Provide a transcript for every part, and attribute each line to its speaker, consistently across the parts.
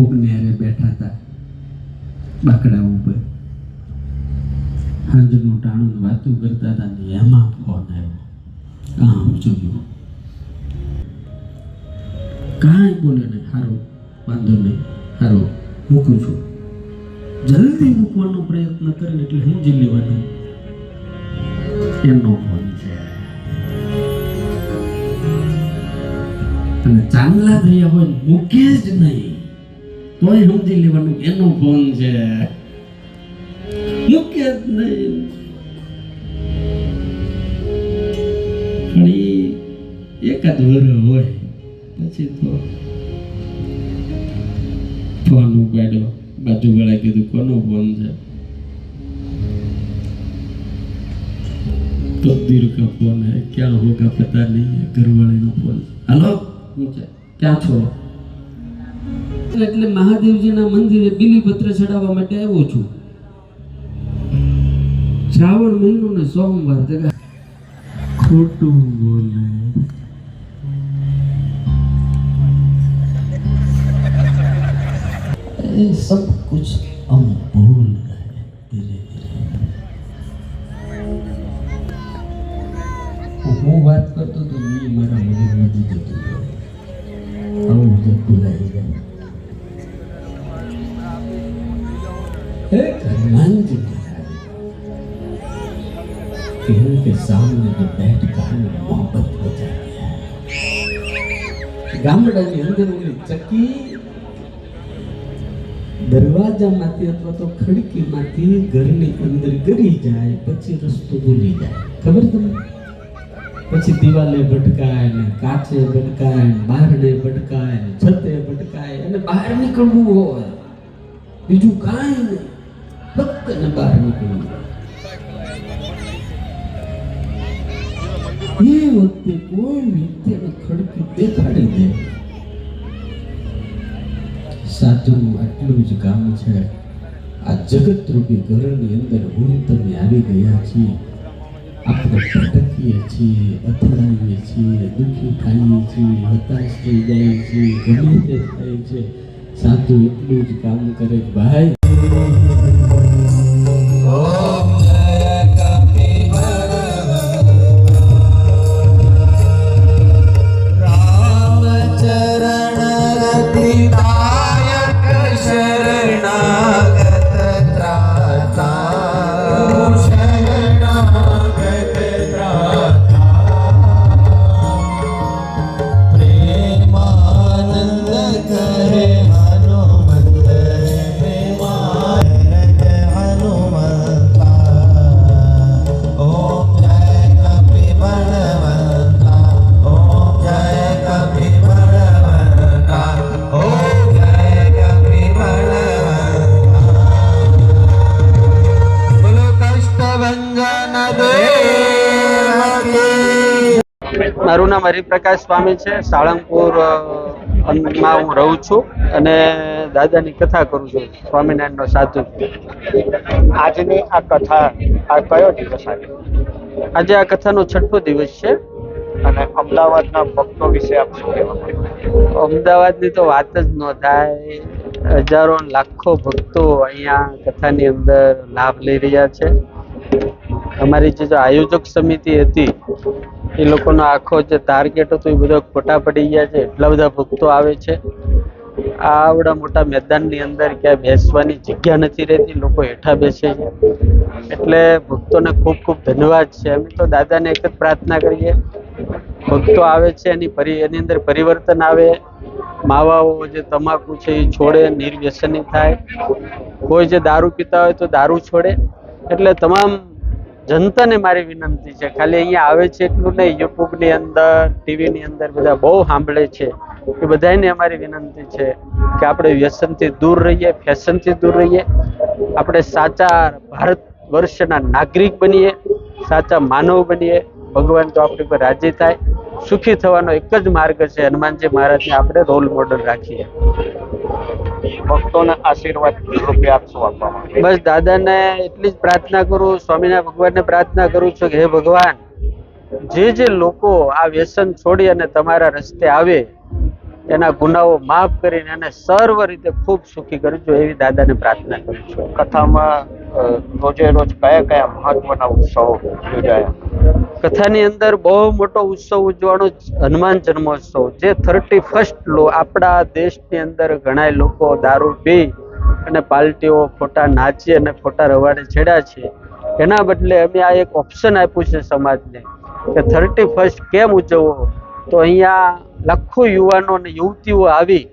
Speaker 1: કોકને હારે બેઠા હતા બાકડા ઉપર. હાંજનું ટાણું વાતું કરતા હતા ને એમાં ફોન આવ્યો. આમ જોયું કાંઈ બોલે નહીં સારું વાંધો નહીં સારું મૂકું છું. જલ્દી મૂકવાનો પ્રયત્ન કરે એટલે સમજી લેવાનું. એનો ફોન છે. અને ચાંદલા થયા હોય મૂકે જ નહીં. તોય સમજી લેવાનું એનો ફોન છે. મુખ્ય જ નહીં. એકાદ વર હોય, પછી તો ફોન ઉગાડ્યો બાજુવાળા કીધું, કોનો ફોન છે? तकदीर का फोन है क्या होगा पता नहीं है घर वाले का फोन हेलो क्या छोड़ो છો એટલે મહાદેવજીના મંદિરે બિલીપત્ર ચડાવવા માટે આવ્યો છું શ્રાવણ મહિનો ને સોમવાર તે ખોટું બોલે
Speaker 2: ये सब कुछ हम भूल गए धीरे धीरे
Speaker 1: હું વાત કરતો તો એ મારા મગજમાંથી જતું રહ્યું આવું જે ભૂલાઈ જાય एक हनुमान जी महाराज किरण के सामने जो बैठ कर मोहब्बत हो जाती है ગામડાની અંદર ઓલી ચકી દરવાજામાંથી અથવા તો ખડકીમાંથી ઘરની અંદર ગરી જાય પછી રસ્તો ભૂલી જાય ખબર તમને પછી દિવાલે ભટકાય ને કાચે ભટકાય ને બહારને ભટકાય ને છતે ભટકાય અને બહાર નીકળવું હોય બીજું કાંઈ નહીં ફક્ત ને બહાર નીકળી એ વખતે કોઈ વ્યક્તિ ખડકી દેખાડી દે સાચું આટલું જ કામ છે આ જગત રૂપી ઘરની અંદર હું તમે આવી ગયા છીએ આપણે ભટકીએ છીએ અથડાઈએ છીએ દુઃખી થઈએ છીએ હતાશ થઈ જાય છીએ ગમે તે થાય છે સાચું એટલું જ કામ કરે ભાઈ
Speaker 3: મારું નામ હરિપ્રકાશ સ્વામી છે. સાળંગપુરમાં હું રહું છું અને દાદાની કથા કરું છું. સ્વામિનારાયણનો સાધુ.
Speaker 4: આજની આ કથા આ કયો દિવસ આજે?
Speaker 3: આજે આ કથાનો છઠ્ઠો દિવસ છે.
Speaker 4: અને અમદાવાદના ભક્તો વિશે આપ શું કહેવા
Speaker 3: અમદાવાદની તો વાત જ ન થાય. હજારો લાખો ભક્તો અહીંયા કથાની અંદર લાભ લઈ રહ્યા છે. અમારી જે આયોજક સમિતિ હતી, એ લોકોનો આખો જે ટાર્ગેટ હતો, એ બધો ખોટા પડી ગયા છે, એટલા બધા ભક્તો આવે છે. આવડા મોટા મેદાનની અંદર ક્યાંય બેસવાની જગ્યા નથી રહેતી, લોકો હેઠા બેસે છે. એટલે ભક્તોને ખૂબ ખૂબ ધન્યવાદ છે. અમે તો દાદાને એક જ પ્રાર્થના કરીએ, ભક્તો આવે છે, એની પરી, એની અંદર પરિવર્તન આવે, માવાઓ જે તમાકુ છે, એ છોડે, નિર્વ્યસની થાય. કોઈ જે દારૂ પીતા હોય તો દારૂ છોડે. એટલે તમામ જનતાને મારી વિનંતી છે. ખાલી અહીંયા આવે છે એટલું નહીં, યુટ્યુબની અંદર, ટીવીની અંદર બધા બહુ સાંભળે છે. એ બધાને અમારી વિનંતી છે કે આપણે વ્યસનથી દૂર રહીએ, ફેશનથી દૂર રહીએ. આપણે સાચા ભારત વર્ષના નાગરિક બનીએ, સાચા માનવ બનીએ. ભગવાન તો આપણી પર રાજી થાય. સુખી થવાનો એક જ માર્ગ છે. હનુમાનજી મહારાજને આપણે રોલ મોડલ રાખીએ.
Speaker 4: ભક્તોના આશીર્વાદ રૂપે આપ શું આપવા
Speaker 3: બસ દાદાને એટલી જ પ્રાર્થના કરું સ્વામીના ભગવાનને પ્રાર્થના કરું છું કે હે ભગવાન જે જે લોકો આ વ્યસન છોડી અને તમારા રસ્તે આવે એના ગુનાઓ માફ કરીને એને સર્વ રીતે ખૂબ સુખી કરજો એવી દાદાને પ્રાર્થના કરું છું.
Speaker 4: કથામાં રોજે રોજ કયા કયા મહત્વના ઉત્સવો યોજાયા?
Speaker 3: કથાની અંદર બહુ મોટો ઉત્સવ ઉજવાનો હનુમાન જન્મોત્સવ જે થર્ટી ફર્સ્ટ લો આપણા દેશની અંદર ઘણા લોકો દારૂ પી અને પાલટીઓ ખોટા નાચી અને ખોટા રવાડે છેડ્યા છે. એના બદલે અમે આ એક ઓપ્શન આપ્યું છે સમાજને કે થર્ટી ફર્સ્ટ કેમ ઉજવવો? તો અહીંયા લાખો યુવાનો અને યુવતીઓ આવી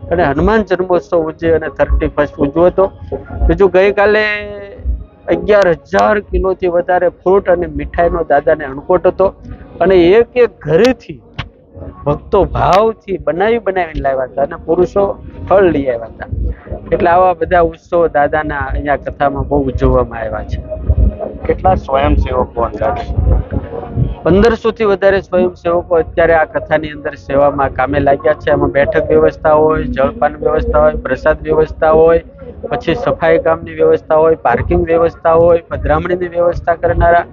Speaker 3: અને હનુમાન જન્મોત્સવ ઉજવે અને થર્ટી ફર્સ્ટ ઉજવો બીજું ગઈકાલે અગિયાર હજાર કિલોથી વધારે ફ્રૂટ અને મીઠાઈનો દાદાને અણકોટ હતો અને એક એક ઘરેથી ભક્તો ભાવથી બનાવી બનાવીને લાવ્યા હતા અને પુરુષો ફળ લઈ આવ્યા હતા. એટલે આવા બધા ઉત્સવો દાદાના અહીંયા કથામાં બહુ ઉજવવામાં આવ્યા છે.
Speaker 4: કેટલા સ્વયંસેવકો
Speaker 3: પંદરસો થી વધારે સ્વયંસેવકો અત્યારે આ કથાની અંદર સેવામાં કામે લાગ્યા છે. એમાં બેઠક વ્યવસ્થા હોય, જળપાન વ્યવસ્થા હોય, પ્રસાદ વ્યવસ્થા હોય, પછી સફાઈ કામની વ્યવસ્થા હોય, પાર્કિંગ વ્યવસ્થા હોય, પધરામણીની વ્યવસ્થા કરનારા.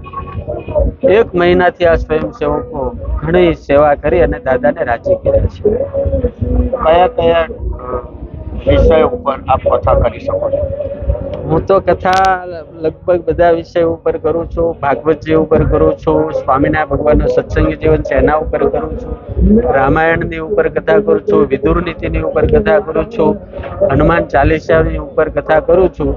Speaker 3: એક મહિનાથી આ સ્વયંસેવકો ઘણી સેવા કરી અને દાદાને રાજી કર્યા છે.
Speaker 4: કયા કયા વિષય ઉપર આપ કથા કરી શકો છો?
Speaker 3: હું તો કથા લગભગ બધા વિષય ઉપર કરું છું ભાગવતજી ઉપર કરું છું, સ્વામિનારાયણ ભગવાનનું સત્સંગી જીવન છે, એના ઉપર કરું છું, રામાયણની ઉપર કથા કરું છું, વિદુર નીતિની ઉપર કથા કરું છું, હનુમાન ચાલીસાની ઉપર કથા કરું છું.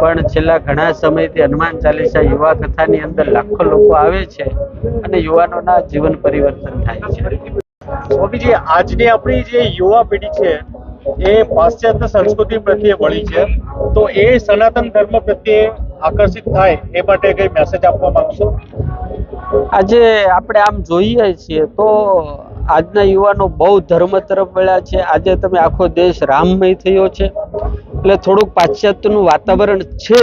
Speaker 3: પણ છેલ્લા ઘણા સમયથી હનુમાન ચાલીસા યુવા કથાની અંદર લાખો લોકો આવે છે અને યુવાનોના જીવન પરિવર્તન થાય છે.
Speaker 5: સ્વામીજી, આજની આપણી જે યુવા પેઢી છે એ પાશ્ચાત્ય સંસ્કૃતિ પ્રત્યે વળી છે. તો એ સનાતન ધર્મ પ્રત્યે આકર્ષિત થાય એ માટે કઈ મેસેજ આપવા માંગશો
Speaker 3: આજે આપણે આમ જોઈએ છીએ તો આજના યુવાનો બહુ ધર્મ તરફ વળ્યા છે. આજે તમે આખો દેશ રામમય થયો છે. એટલે થોડુંક પાશ્ચાત્યનું વાતાવરણ છે.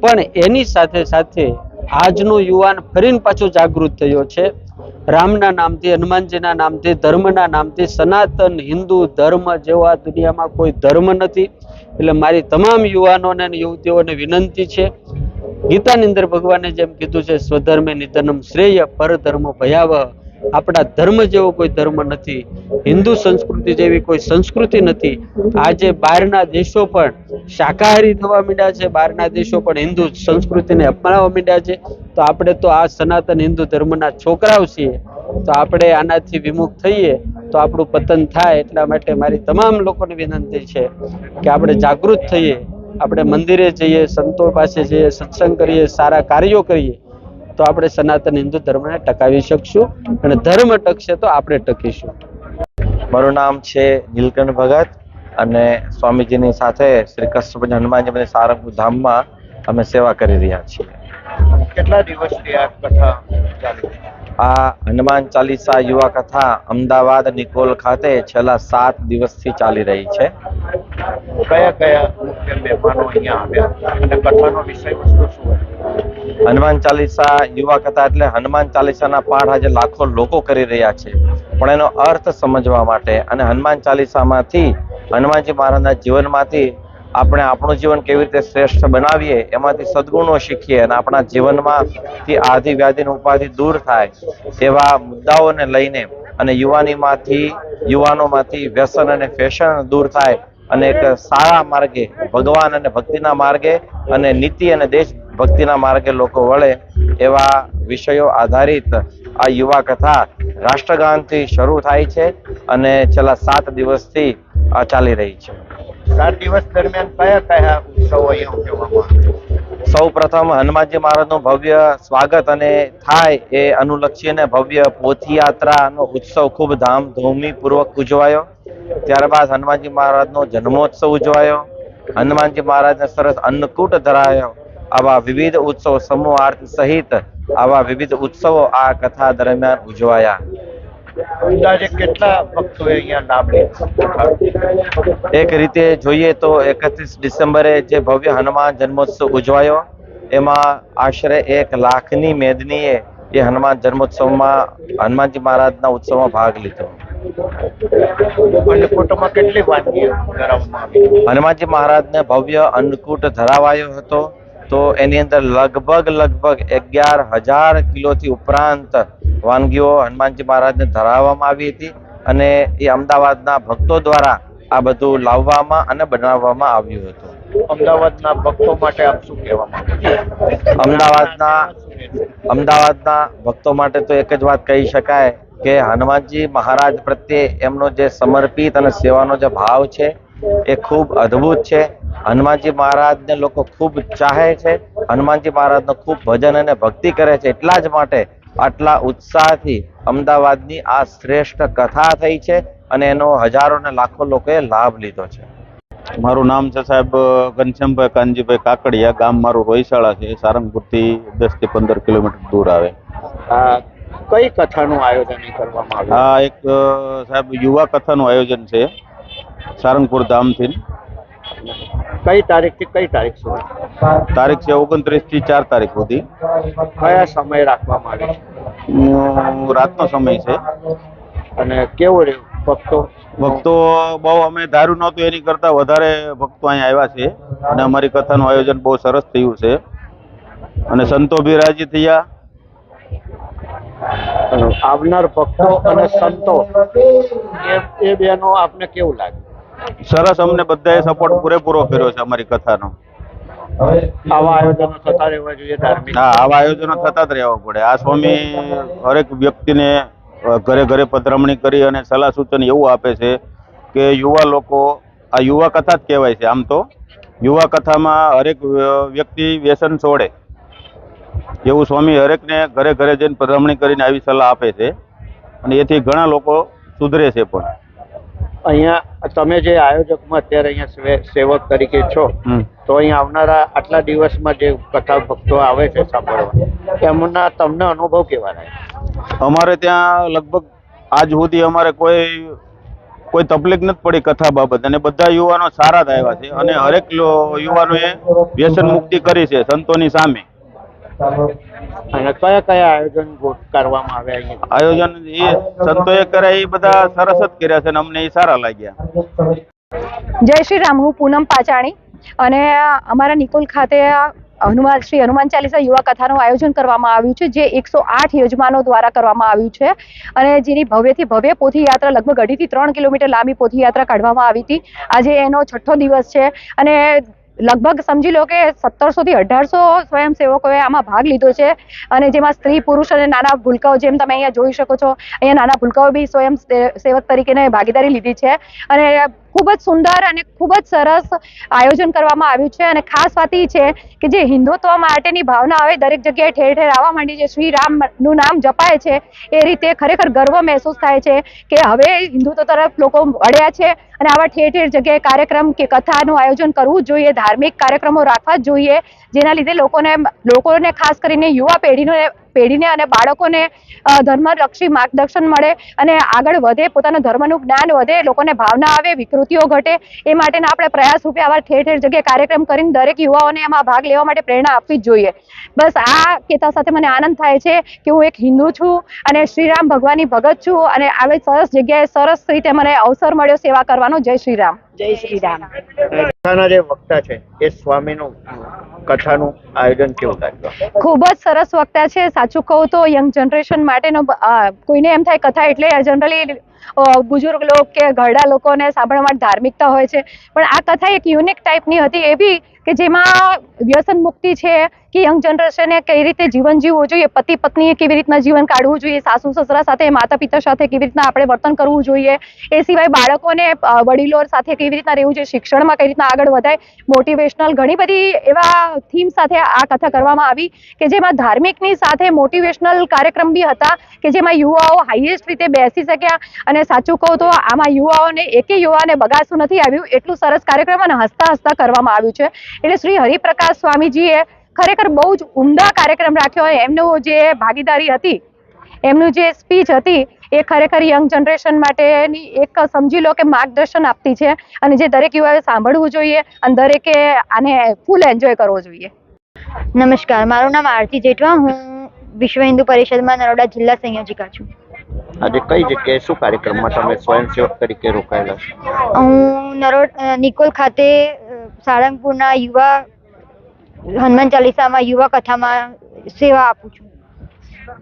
Speaker 3: પણ એની સાથે સાથે આજનો યુવાન ફરીને પાછો જાગૃત થયો છે. રામના નામથી, હનુમાનજીના નામથી, ધર્મના નામથી, સનાતન હિન્દુ ધર્મ જેવા દુનિયામાં કોઈ ધર્મ નથી. એટલે મારી તમામ યુવાનોને યુવતીઓને વિનંતી છે, ગીતાની અંદર ભગવાને જેમ કીધું છે, સ્વધર્મે નિધનમ શ્રેય પરધર્મ ભયાવહ. આપણા ધર્મ જેવો કોઈ ધર્મ નથી. હિન્દુ સંસ્કૃતિ જેવી કોઈ સંસ્કૃતિ નથી. આજે બહારના દેશો પણ શાકાહારી થવા માંડ્યા છે, બહારના દેશો પણ હિન્દુ સંસ્કૃતિને અપનાવવા માંડ્યા છે. તો આપણે તો આ સનાતન હિન્દુ ધર્મના છોકરાઓ છીએ, તો આપણે આનાથી વિમુખ થઈએ, તો આપણું પતન થાય એટલા માટે મારી તમામ લોકોને વિનંતી છે કે આપણે જાગૃત થઈએ, આપણે મંદિરે જઈએ, સંતો પાસે જઈએ, સત્સંગ કરીએ, સારા કાર્યો કરીએ, તો આપણે સનાતન હિન્દુ ધર્મને ટકાવી શકશું અને ધર્મ ટકશે તો આપણે ટકીશું.
Speaker 6: મારું નામ છે નીલકંઠ ભગત અને સ્વામીજીની સાથે શ્રી કૃષ્ણ હનુમાનજી સારંગપુર ધામમાં અમે સેવા કરી રહ્યા છીએ.
Speaker 4: કેટલા દિવસથી આ કથા ચાલી
Speaker 6: આ હનુમાન ચાલીસા યુવા કથા અમદાવાદ નિકોલ ખાતે છેલ્લા સાત દિવસથી ચાલી રહી છે.
Speaker 4: કયા કયા મુખ્ય મહેમાનો અહીંયા આવ્યા? અને કથાનો વિષય વસ્તુ શું
Speaker 6: હનુમાન ચાલીસા યુવા કથા એટલે હનુમાન ચાલીસાના પાઠ આજે લાખો લોકો કરી રહ્યા છે. પણ એનો અર્થ સમજવા માટે અને હનુમાન ચાલીસામાંથી હનુમાનજી મહારાજના જીવનમાંથી આપણે આપણું જીવન કેવી રીતે શ્રેષ્ઠ બનાવીએ, એમાંથી સદગુણો શીખીએ અને આપણા જીવનમાં આધિ વ્યાધિની ઉપાધિ દૂર થાય તેવા મુદ્દાઓને લઈને અને યુવાનીમાંથી, યુવાનોમાંથી વ્યસન અને ફેશન દૂર થાય અને એક સારા માર્ગે, ભગવાન અને ભક્તિના માર્ગે અને નીતિ અને દેશ ભક્તિના માર્ગે લોકો વળે એવા વિષયો આધારિત આ યુવા કથા રાષ્ટ્રગાનથી શરૂ થાય છે અને છેલ્લા સાત દિવસથી ચાલી રહી છે.
Speaker 4: સાત દિવસ દરમિયાન કયા કયા ઉત્સવો અહીંયા ઉજવવામાં
Speaker 6: સૌ પ્રથમ હનુમાનજી મહારાજનું ભવ્ય સ્વાગત અને થાય એ અનુલક્ષીને ભવ્ય પોથયાત્રાનો ઉત્સવ ખૂબ ધામધૂમી પૂર્વક ઉજવાયો. ત્યારબાદ હનુમાનજી મહારાજનો જન્મોત્સવ ઉજવાયો. હનુમાનજી મહારાજને સરસ અન્નકૂટ ધરાયો. આવા વિવિધ ઉત્સવો સમૂહ આરતી સહિત આવા વિવિધ ઉત્સવો આ કથા દરમિયાન ઉજવાયા.
Speaker 4: અંદાજે કેટલા ભક્તોએ અહીંયા લીધો?
Speaker 6: એક રીતે જોઈએ તો એકત્રીસ ડિસેમ્બરે જે ભવ્ય હનુમાન જન્મોત્સવ ઉજવાયો એમાં આશરે એક લાખની મેદનીએ એ હનુમાન જન્મોત્સવમાં હનુમાનજી મહારાજના ઉત્સવમાં ભાગ લીધો.
Speaker 4: અન્નકૂટમાં કેટલી વાનગીઓ
Speaker 6: હનુમાનજી મહારાજને ભવ્ય અન્નકૂટ ધરાવાયો હતો તો એની અંદર લગભગ લગભગ અગિયાર હજાર કિલોથી ઉપરાંત વાનગીઓ હનુમાનજી મહારાજને ધરાવવામાં આવી હતી અને એ અમદાવાદના ભક્તો દ્વારા આ બધું લાવવામાં અને બનાવવામાં આવ્યું હતું.
Speaker 4: અમદાવાદના ભક્તો માટે આપ શું કહેવામાં
Speaker 6: અમદાવાદના અમદાવાદના ભક્તો માટે તો એક જ વાત કહી શકાય કે હનુમાનજી મહારાજ પ્રત્યે એમનો જે સમર્પિત અને સેવાનો જે ભાવ છે એ ખૂબ અદ્ભુત છે. હનુમાનજી મહારાજને લોકો ખૂબ ચાહે છે. હનુમાનજી મહારાજનો ખૂબ ભજન અને ભક્તિ કરે છે એટલા જ માટે આટલા ઉત્સાહથી અમદાવાદની આ શ્રેષ્ઠ કથા થઈ છે અને એનો હજારો ને લાખો લોકોએ લાભ લીધો છે.
Speaker 7: મારું નામ છે સાહેબ ઘનશ્યામભાઈ કાનજીભાઈ કાકડિયા. ગામ મારું રોહિશાળા છે. સારંગપુરથી દસથી પંદર કિલોમીટર દૂર આવે.
Speaker 4: આ કઈ કથાનું આયોજન કરવામાં આવ્યું?
Speaker 7: આ એક સાહેબ યુવા કથાનું આયોજન છે. સારંગપુર ધામથી.
Speaker 4: કઈ તારીખથી કઈ તારીખ સુધી?
Speaker 7: તારીખ છે ઓગણત્રીસથી ચાર તારીખ સુધી.
Speaker 4: કયા સમય રાખવામાં આવે છે?
Speaker 7: રાતનો સમય છે.
Speaker 4: અને કેવું રહ્યો ભક્તો?
Speaker 7: ભક્તો બહુ અમે ધાર્યું નહોતું એની કરતા વધારે ભક્તો અહીંયા આવ્યા છે. અને અમારી કથાનું આયોજન બહુ સરસ થયું છે. અને સંતો બી રાજી થયા.
Speaker 4: આવનાર ભક્તો અને સંતો એ બેનો આપને કેવું લાગે
Speaker 7: સરસ અમને બધાએ સપોર્ટ પૂરેપૂરો કર્યો છે અમારી કથાનો.
Speaker 4: આવા આયોજનો થતા રહેવા જોઈએ ધાર્મિક.
Speaker 7: હા આવા આયોજનો થતા જ રહેવા પડે. આ સ્વામી હરેક વ્યક્તિને ઘરે ઘરે પધરામણી કરી અને સલાહ સૂચન એવું આપે છે કે યુવા લોકો આ યુવા કથા જ કહેવાય છે આમ તો. યુવા કથામાં હરેક વ્યક્તિ વ્યસન છોડે. એવું સ્વામી હરેકને ઘરે ઘરે જઈને પધરામણી કરીને આવી સલાહ આપે છે અને એથી ઘણા લોકો સુધરે છે પણ.
Speaker 4: અહીંયા તમે જે આયોજકમાં અત્યારે અહીંયા સેવક તરીકે છો. તો અહીંયા આવનારા આટલા દિવસમાં જે કથા ભક્તો આવે છે સાંભળવા એમના તમને અનુભવ કેવા રહે
Speaker 7: અમારે ત્યાં લગભગ આજ સુધી અમારે કોઈ કોઈ તકલીફ નથી પડી કથા બાબત. અને બધા યુવાનો સારા જ આવ્યા છે. અને હરેક યુવાનોએ વ્યસન મુક્તિ કરી છે સંતોની સામે.
Speaker 4: અને કયા કયા આયોજન કરવામાં આવે અહીંયા?
Speaker 7: આયોજન એ સંતોએ કર્યા એ બધા સરસ જ કર્યા છે અને અમને એ સારા લાગ્યા.
Speaker 8: જય શ્રી રામ હું પૂનમ પાચાણી. અને અમારા નિકોલ ખાતે હનુમાન શ્રી હનુમાન ચાલીસા યુવા કથાનું આયોજન કરવામાં આવ્યું છે, જે એકસો આઠ યજમાનો દ્વારા કરવામાં આવ્યું છે. અને જેની ભવ્યથી ભવ્ય પોથી યાત્રા લગભગ અઢીથી ત્રણ કિલોમીટર લાંબી પોથીયાત્રા કાઢવામાં આવી હતી. આજે એનો છઠ્ઠો દિવસ છે અને લગભગ સમજી લો કે સત્તરસો થી અઢારસો સ્વયંસેવકોએ આમાં ભાગ લીધો છે. અને જેમાં સ્ત્રી, પુરુષ અને નાના ભૂલકાઓ જેમ તમે અહીંયા જોઈ શકો છો, અહીંયા નાના ભૂલકાઓ બી સ્વયં સેવક તરીકેને ભાગીદારી લીધી છે. અને ખૂબ જ સુંદર અને ખૂબ જ સરસ આયોજન કરવામાં આવ્યું છે. અને ખાસ વાત એ છે કે જે હિન્દુત્વ માટેની ભાવના હવે દરેક જગ્યાએ ઠેર ઠેર આવવા માંડી છે. શ્રી રામનું નામ જપાય છે. એ રીતે ખરેખર ગર્વ મહેસૂસ થાય છે કે હવે હિન્દુત્વ તરફ લોકો વળ્યા છે અને આવા ઠેર ઠેર જગ્યાએ કાર્યક્રમ કે કથાનું આયોજન કરવું જોઈએ, ધાર્મિક કાર્યક્રમો રાખવા જોઈએ. જેના લીધે લોકોને લોકોને ખાસ કરીને યુવા પેઢીને પેઢીને અને બાળકોને ધર્મરક્ષી માર્ગદર્શન મળે અને આગળ વધે, પોતાના ધર્મનું જ્ઞાન વધે, લોકોને ભાવના આવે, વિકૃતિઓ ઘટે, એ માટેના આપણે પ્રયાસ રૂપે આવા ઠેર ઠેર જગ્યાએ કાર્યક્રમ કરીને દરેક યુવાઓને એમાં ભાગ લેવા માટે પ્રેરણા આપવી જ જોઈએ. બસ આ કેતા સાથે મને આનંદ થાય છે કે હું એક હિન્દુ છું અને શ્રીરામ ભગવાનની ભગત છું અને આવી સરસ જગ્યાએ સરસ રીતે મને અવસર મળ્યો સેવા કરવાનો. જય શ્રી રામ જય શ્રી રામ.
Speaker 4: કથાના જે વક્તા છે એ સ્વામીનું કથાનું આયોજન કેવું લાગ્યું
Speaker 8: ખૂબ જ સરસ વક્તા છે. સાચું કહું તો યંગ જનરેશન માટેનો કોઈને એમ થાય કથા એટલે જનરલી બુઝુર્ગ લોકો કે ઘરડા લોકોને સાંભળવા ધાર્મિકતા હોય છે. પણ આ કથા એક યુનિક ટાઈપની હતી એવી કે જેમાં વ્યસન મુક્તિ છે, કે યંગ જનરેશને કઈ રીતે જીવન જીવવું જોઈએ, પતિ પત્નીએ કેવી રીતના જીવન કાઢવું જોઈએ, સાસુ સસરા સાથે, માતા પિતા સાથે કેવી રીતના આપણે વર્તન કરવું જોઈએ. એ સિવાય બાળકોને વડીલો સાથે કેવી રીતના રહેવું જોઈએ, શિક્ષણમાં કઈ રીતના આગળ વધાય મોટિવેશનલ ઘણી બધી એવા થીમ સાથે આ કથા કરવામાં આવી કે જેમાં ધાર્મિકની સાથે મોટિવેશનલ કાર્યક્રમ બી હતા, કે જેમાં યુવાઓ હાઈએસ્ટ રીતે બેસી શક્યા. અને સાચું કહું તો આમાં યુવાઓને એકે યુવાને બગાસું નથી આવ્યું. એટલું સરસ કાર્યક્રમ અને હસતા હસતા કરવામાં આવ્યું છે. એટલે શ્રી હરિપ્રકાશ સ્વામીજીએ ખરેખર બહુ જ ઉમદા કાર્યક્રમ રાખ્યો હોય. એમનું જે ભાગીદારી હતી, એમનું જે સ્પીચ હતી, એ ખરેખર યંગ જનરેશન માટેની એક સમજી લો કે માર્ગદર્શન આપતી છે. અને જે દરેક યુવાએ સાંભળવું જોઈએ અને દરેકે આને ફૂલ એન્જોય કરવો જોઈએ.
Speaker 9: નમસ્કાર. મારું નામ આરતી જેઠવા. હું વિશ્વ હિન્દુ પરિષદમાં નરોડા જિલ્લા સંયોજિકા છું.
Speaker 4: આજે કઈ જગ્યાએ શું કાર્યક્રમમાં તમે સ્વયંસેવક તરીકે રોકાયેલા છો?
Speaker 9: હું નરોડ નિકોલ ખાતે સાળંગપુરના યુવા હનુમાન ચાલીસામાં યુવા કથામાં સેવા આપું છું.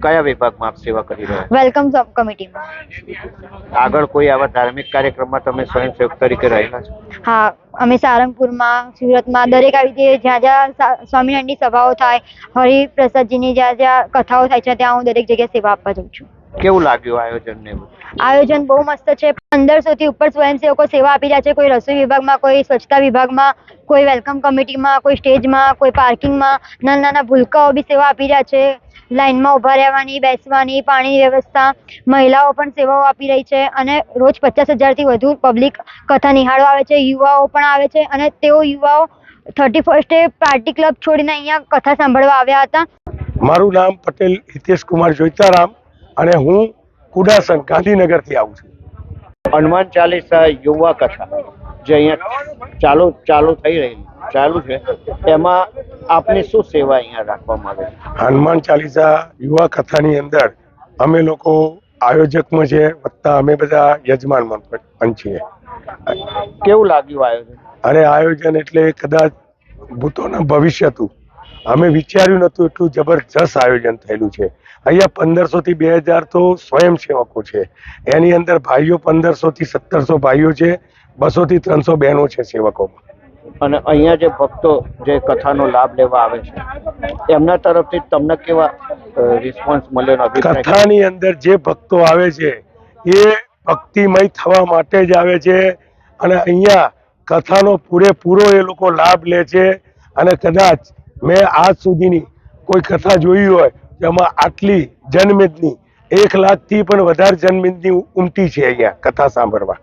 Speaker 4: કયા વિભાગમાં આપ સેવા કરી રહ્યા
Speaker 9: વેલકમ કમિટીમાં.
Speaker 4: આગળ કોઈ આવા ધાર્મિક કાર્યક્રમમાં તમે સ્વયંસેવક તરીકે રહેલા છો?
Speaker 9: હા અમે સારંગપુરમાં સુરતમાં દરેક આવી રીતે જ્યાં જ્યાં સ્વામિનારાયણની સભાઓ થાય હરિપ્રસાદજીની જ્યાં જ્યાં કથાઓ થાય છે ત્યાં હું દરેક જગ્યાએ સેવા આપવા જાઉં છું.
Speaker 4: કેવું લાગ્યું આયોજન ને
Speaker 9: આયોજન બહુ મસ્ત છે. પંદરસો થી ઉપર સ્વયંસેવકો સેવા આપી રહ્યા છે. કોઈ રસોઈ વિભાગમાં કોઈ સ્વચ્છતા વિભાગમાં કોઈ વેલકમ કમિટીમાં કોઈ સ્ટેજમાં કોઈ પાર્કિંગમાં નાના નાના ભૂલકાઓ બી સેવા આપી રહ્યા છે. લાઇનમાં ઊભા રહેવાની બેસવાની પાણીની વ્યવસ્થા મહિલાઓ પણ સેવાઓ આપી રહી છે અને રોજ પચાસ હજારથી વધુ પબ્લિક કથા નિહાળવા આવે છે. યુવાઓ પણ આવે છે અને તેઓ યુવાઓ થર્ટી ફર્સ્ટે પાર્ટી ક્લબ છોડીને અહીંયા કથા સાંભળવા આવ્યા હતા.
Speaker 10: મારું નામ પટેલ હિતેશ કુમાર જોઈતારામ. અને હું કુડાસન ગાંધીનગરથી આવું છું.
Speaker 4: હનુમાન ચાલીસા યુવા કથા જે અહીંયા ચાલુ ચાલુ થઈ રહી ચાલુ છે એમાં આપની શું સેવા અહીંયા રાખવામાં આવે છે?
Speaker 10: હનુમાન ચાલીસા યુવા કથાની અંદર અમે લોકો આયોજકમાં છે વત્તા અમે બધા યજમાનમાં પણ પણ છીએ
Speaker 4: કેવું લાગ્યું આયોજન?
Speaker 10: અરે આયોજન એટલે કદાચ ભૂતોના ભવિષ્ય હતું. અમે વિચાર્યું નહોતું એટલું જબરજસ્ત આયોજન થયેલું છે. અહીંયા પંદરસો થી બે હજાર તો સ્વયંસેવકો છે. એની અંદર ભાઈઓ પંદરસો થી સત્તરસો ભાઈઓ છે બસો થી ત્રણસો બહેનો છે સેવકોમાં.
Speaker 4: અને અહીંયા જે ભક્તો જે કથાનો લાભ લેવા આવે છે એમના તરફથી તમને કેવા રિસ્પોન્સ મળ્યો
Speaker 10: કથાની અંદર જે ભક્તો આવે છે એ ભક્તિમય થવા માટે જ આવે છે અને અહીંયા કથાનો પૂરેપૂરો એ લોકો લાભ લે છે અને કદાચ મેં આજ સુધીની કોઈ કથા જોઈ હોય જેમાં આટલી જનમેદની એક લાખથી પણ વધારે જનમેદની ઉમટી છે અહીંયા કથા સાંભળવા.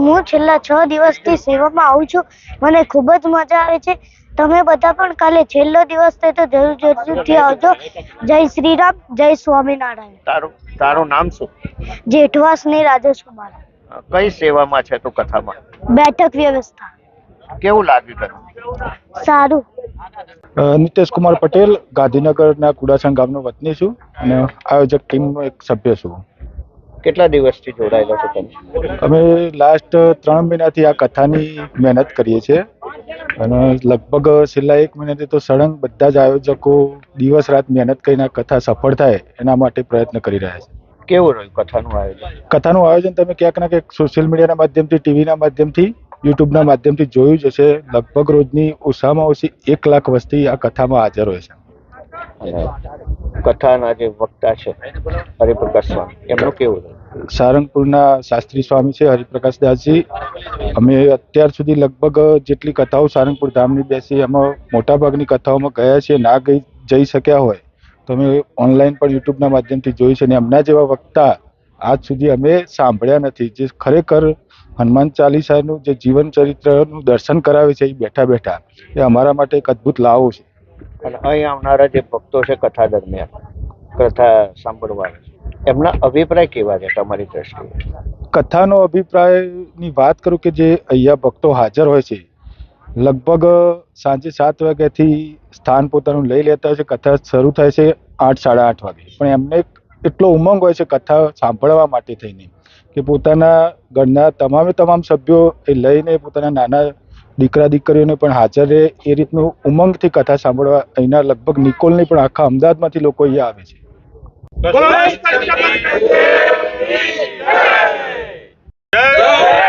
Speaker 11: હું છેલ્લા છ દિવસથી સેવામાં આવું છું. મને ખૂબ જ મજા આવે છે. તમે બધા પણ કાલે છેલ્લો દિવસ થાય તો જરૂર જરૂરથી આવજો. જય શ્રી રામ જય સ્વામિનારાયણ.
Speaker 4: તારું તારું નામ શું?
Speaker 11: જેઠવાસની રાજેશ કુમાર
Speaker 4: કઈ સેવામાં છે તું કથામાં?
Speaker 11: બેઠક વ્યવસ્થા.
Speaker 4: કેવું લાગ્યું તને?
Speaker 11: સારું.
Speaker 12: નિતેશ કુમાર પટેલ ગાંધીનગરના કુડાસણ ગામનો વતની છું અને આયોજક ટીમનો એક સભ્ય છું.
Speaker 4: કેટલા દિવસથી જોડાયેલા છો તમે?
Speaker 12: અમે લાસ્ટ ત્રણ મહિનાથી આ કથાની મહેનત કરીએ છીએ અને લગભગ છેલ્લા એક મહિનાથી તો સળંગ બધા જ આયોજકો દિવસ રાત મહેનત કરીને આ કથા સફળ થાય એના માટે પ્રયત્ન કરી રહ્યા છે.
Speaker 4: કેવું રહ્યું કથાનું આયોજન?
Speaker 12: કથાનું આયોજન તમે ક્યાંક ના ક્યાંક સોશિયલ મીડિયાના માધ્યમથી ટીવીના માધ્યમથી યુટ્યુબના માધ્યમથી જોયું જ હશે. લગભગ રોજની ઓછામાં ઓછી એક લાખ વસ્તી આ કથામાં હાજર હોય છે.
Speaker 4: કથાના જે વક્તા છે હરિપ્રકાશ સ્વામી એમનું કેવું
Speaker 12: સારંગપુરના શાસ્ત્રી સ્વામી છે હરિપ્રકાશ દાસજી. અમે અત્યાર સુધી લગભગ જેટલી કથાઓ સારંગપુર ધામની બેસી એમાં મોટાભાગની કથાઓમાં ગયા છીએ ના ગઈ જઈ શક્યા હોય તો અમે ઓનલાઈન પણ યુટ્યુબના માધ્યમથી જોઈ છે. અને એમના જેવા વક્તા આજ સુધી અમે સાંભળ્યા નથી. જે ખરેખર હનુમાન ચાલીસાનું જે જીવન ચરિત્રનું દર્શન કરાવે છે એ બેઠા બેઠા એ અમારા માટે એક અદ્ભુત લાવો છે.
Speaker 4: અને અહીં આવનારા જે ભક્તો છે કથા દરમિયાન કથા સાંભળવા એમના અભિપ્રાય કેવા છે તમારી દ્રષ્ટિએ?
Speaker 12: કથાનો અભિપ્રાયની વાત કરું કે જે અહીંયા ભક્તો હાજર હોય છે લગભગ સાંજે સાત વાગ્યાથી સ્થાન પોતાનું લઈ લેતા હોય છે કથા શરૂ થાય છે આઠ સાડા આઠ વાગે. પણ એમને એટલો ઉમંગ હોય છે કથા સાંભળવા માટે થઈને. કે પોતાના ઘરના તમામે તમામ સભ્યો એ લઈને પોતાના નાના દીકરા દીકરીઓને પણ હાજર રહે એ રીતનું ઉમંગથી કથા સાંભળવા અહીંના લગભગ નિકોલની પણ આખા અમદાવાદમાંથી લોકો અહીંયા આવે છે.
Speaker 5: જય